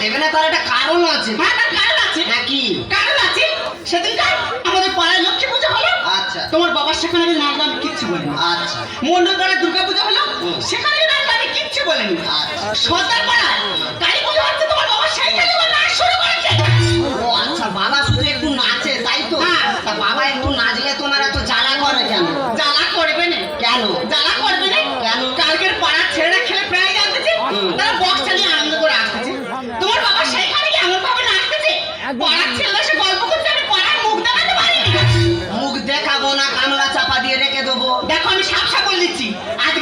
দেবে না তার একটা কারণ আছে। হ্যাঁ, কারণ আছে। হ্যাঁ, নাকি কারণ আছে সেদিনকার আমাদের পাড়ায় লক্ষ্মী পুজো হলো। আচ্ছা। তোমার বাবার সেখানে আমি নাম আমি কিচ্ছু বলিনি। আচ্ছা। মন্ডলপাড়ায় দুর্গা পুজো হলো সেখানে নাম আমি কিচ্ছু বলিনি। আচ্ছা। সর্দার পাড়ায় দিচ্ছি আজ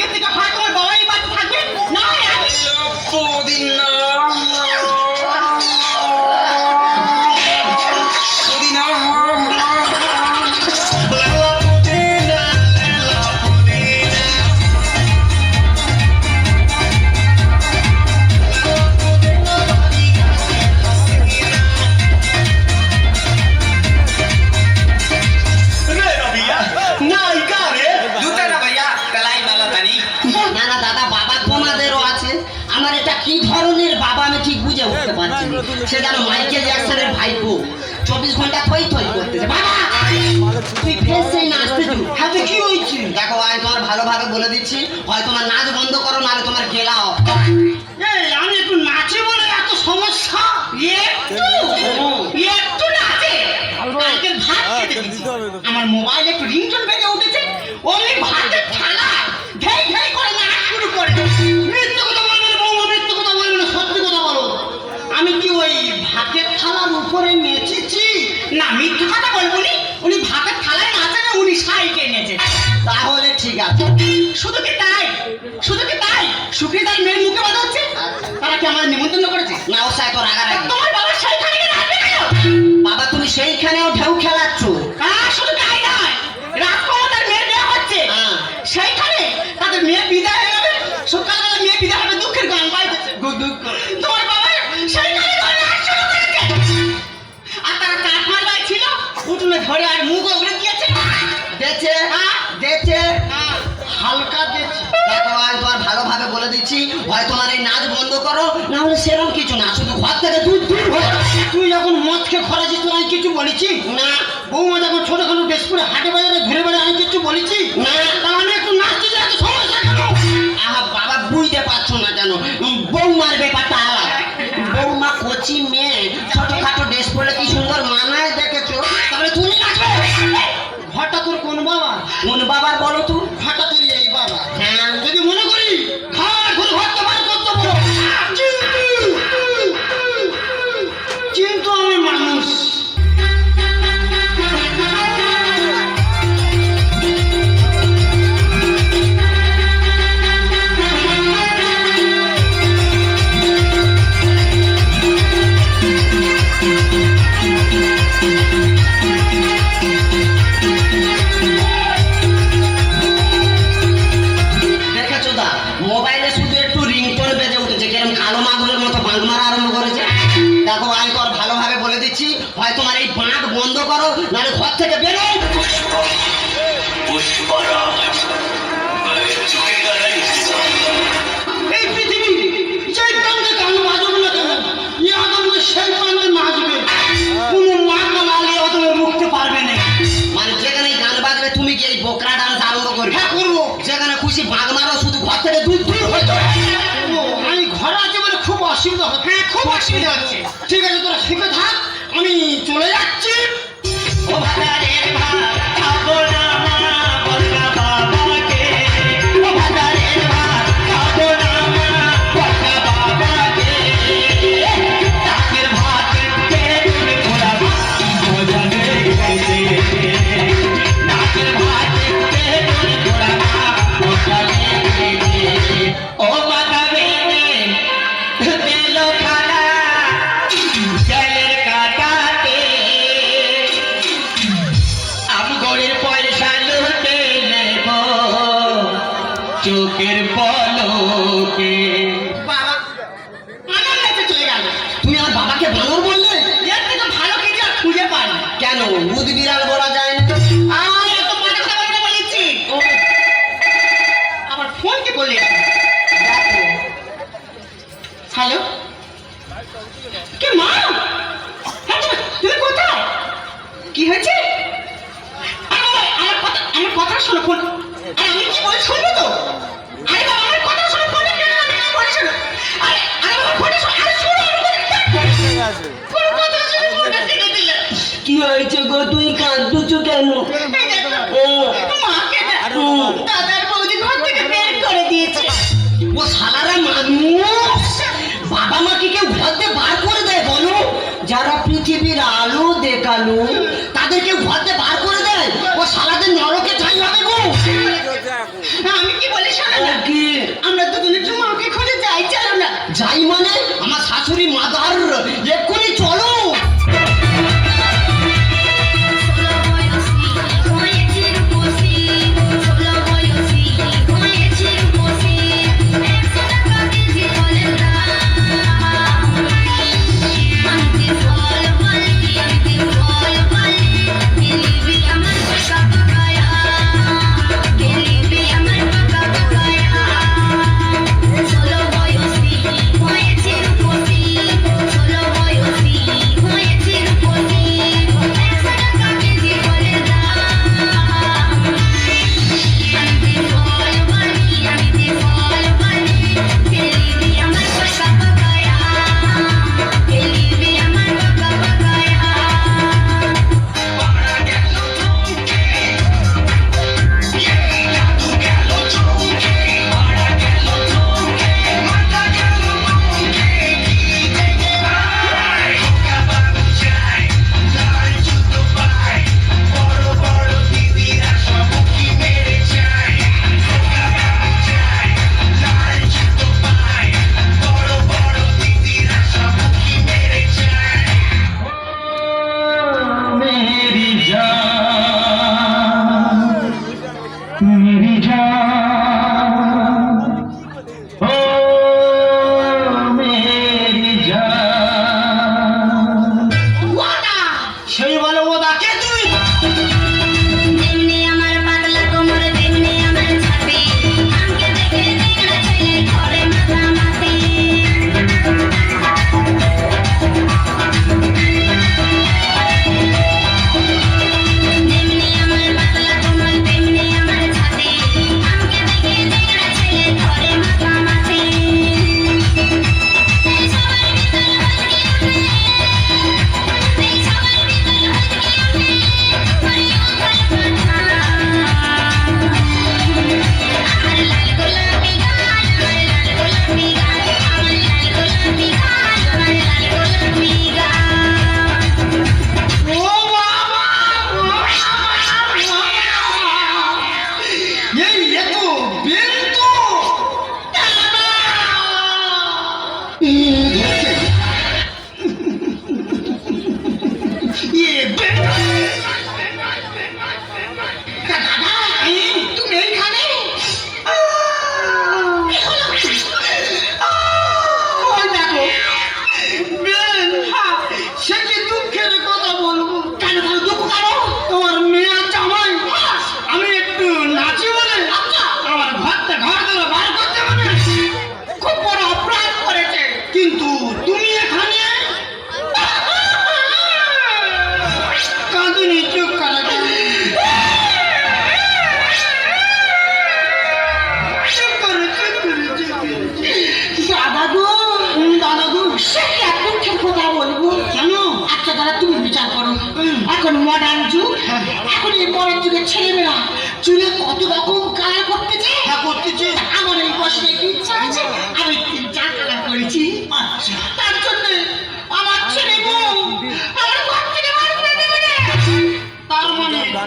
না মৃত্যু কথা বলব উনি উনি ভাতের থালায় মাছ না উনি শাড়িকে এনেছে তাহলে ঠিক আছে। শুধু কি তাই? শুধু কি তাই? সুখী সুকৃতার মেয়ের মুখে বাধা হচ্ছে? আচ্ছা। তারা কি আমার নিমন্ত্রণ করেছে? না ও সাহেব রাগারাগি। কিছু বলেছি? না। বৌমা যখন ছোটখাটো বেশ করে হাটে বাজারে ঘুরে বেড়ে আমি কিছু বলেছি? না। তাহলে একটু নাচতে যাচ্ছে সমস্যা কেন? আহা বাবা বুঝতে পারছ না জানো। বৌমার ব্যাপারটা চোখের পলকে। তুমি আমার বাবাকে ভালো বললে? ভালো কিছু খুঁজে পাই কেন? উদ বিড়াল হয়েছে গো তুই কাঁদছ কেন? ও বাবা। মাকে বার করে দেয় বলো? যারা পৃথিবীর আলো দেখাল তাদেরকে ঘর বার করে দেয়? ও সালাদের নরকে ঠাই হবে গো। আমি কি বলি কি? আমরা তো তুমি মাকে খুঁজে যাই চলো না। যাই মানে? আমার শাশুড়ি মাদার এক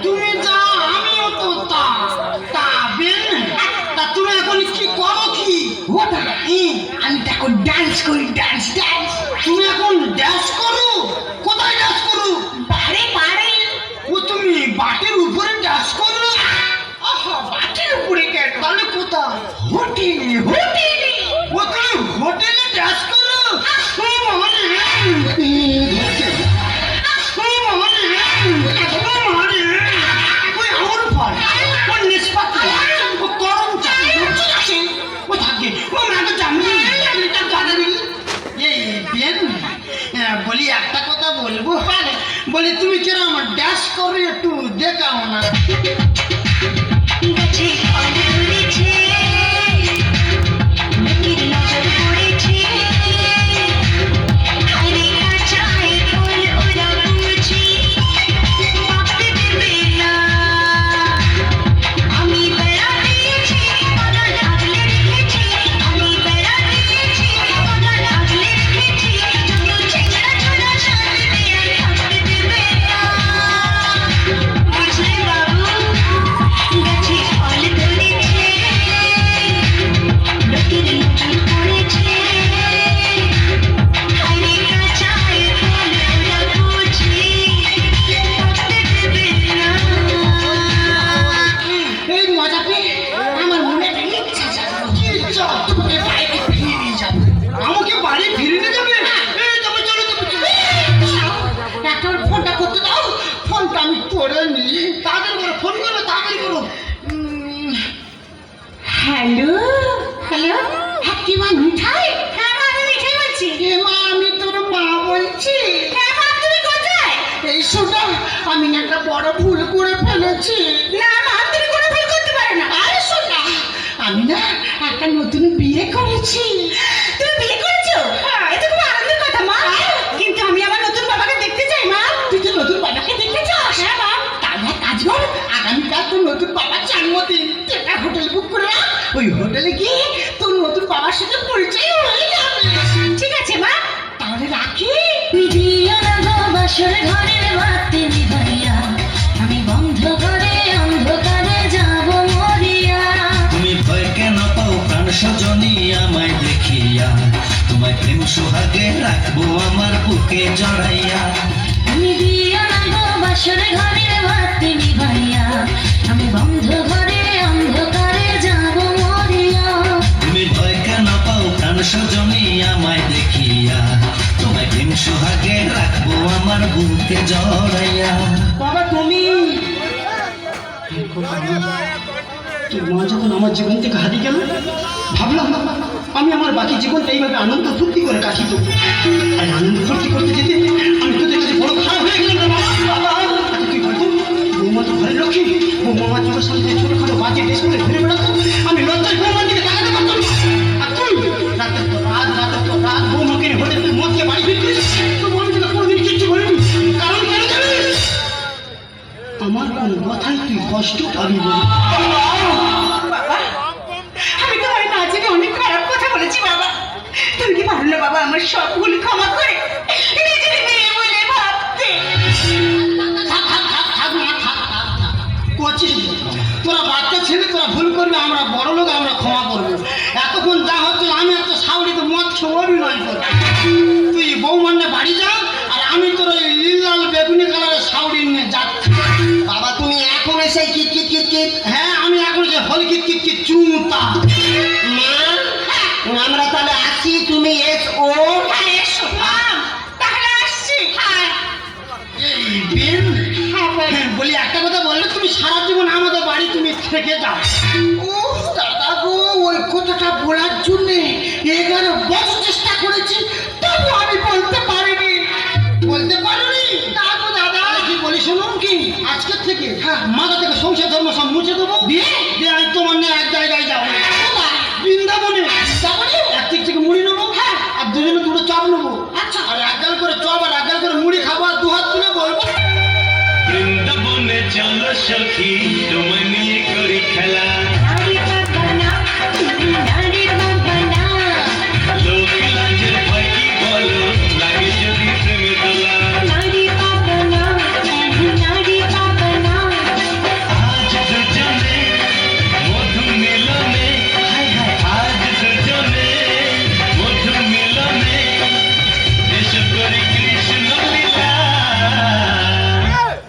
তুমি যা আমিও তো তা। তা তা তুমি এখন কি করো কি? আমি এখন ডান্স করি ডান্স ডান্স তুমি এখন ডান্স করো? তুমি কেন আমার ড্যাশ করে একটু দেখাও না। হ্যালো হ্যাপিমা মিঠাই? হ্যাঁ মা আমি মিঠাই বলছি। এ মা আমি তোর মা বলছি। হ্যাঁ মা তুমি কোথায়? এই শোনা আমি না একটা বড় ভুল করে ফেলেছি। না মা তুমি কোনো ভুল করতে পারো না। আরে শোনা আমি না একটা নতুন বিয়ে করেছি। তুমি বিয়ে করেছ? হ্যাঁ। এটা খুব আনন্দের কথা মা। হ্যাঁ। কিন্তু আমি আমার নতুন বাবাকে দেখতে চাই মা। তুই তো নতুন বাবাকে দেখতে চাস? হ্যাঁ মা। তাহলে কাজ কর আগামীকাল তোর নতুন বাবার জন্মদিন। একটা হোটেল বুক করে রাখ ওই হোটেলে গিয়ে তোর নতুন বাবার সাথে পরিচয় হয়ে যাবে। ঠিক আছে মা। তাহলে রাখি। দিও না গো বাসর ঘরের বাতি নিভাইয়া। আমি বন্ধ করে অন্ধকারে যাব মরিয়া। তুমি ভয় কেন পাও প্রাণ সজনী আমায় দেখিয়া। তোমায় প্রেম সোহাগে রাখব আমার বুকে জড়াইয়া। তুমি দিও না গো বাসর ঘরের বাতি নিভাইয়া। আমি বন্ধ করে দেখিয়া, তোমায় প্রেম সোহাগে রাখব আমার বুকে জড়াইয়া। বাবা, তুমি? আমার জীবন থেকে হারিয়ে গেল, ভাবলাম আমি আমার বাকি জীবন এইভাবে আনন্দ ফুর্তি করে কাটি দেবো আর আনন্দ ফুর্তি করতে যেতে 啊你你 হ্যাঁ আমি এখন যে হল কিট চুমতা মা আমরা তাহলে আসি তুমি এস। ও হ্যাঁ এসো। তাহলে আসছি। হ্যাঁ। এই বিন হ্যাঁ, বলি। একটা কথা বললে তুমি সারা জীবন আমাদের বাড়ি তুমি থেকে যাও। ও দাদা গো ওই কথাটা বলার জন্য এগারো বছর চেষ্টা করেছি থেকে ধর্ম সব মুছে দেবো? দিয়ে? দিয়ে আমি তোমার নিয়ে এক জায়গায় যাব। বৃন্দাবনে। বৃন্দাবনে একদিক থেকে মুড়ি নেব হ্যাঁ। আর দুজনে দুটো চপ নেব। আচ্ছা। আর এক গাল করে চপ আর এক গাল করে মুড়ি খাব আর দু হাত তুলে বলব। বৃন্দাবনে চলো সখী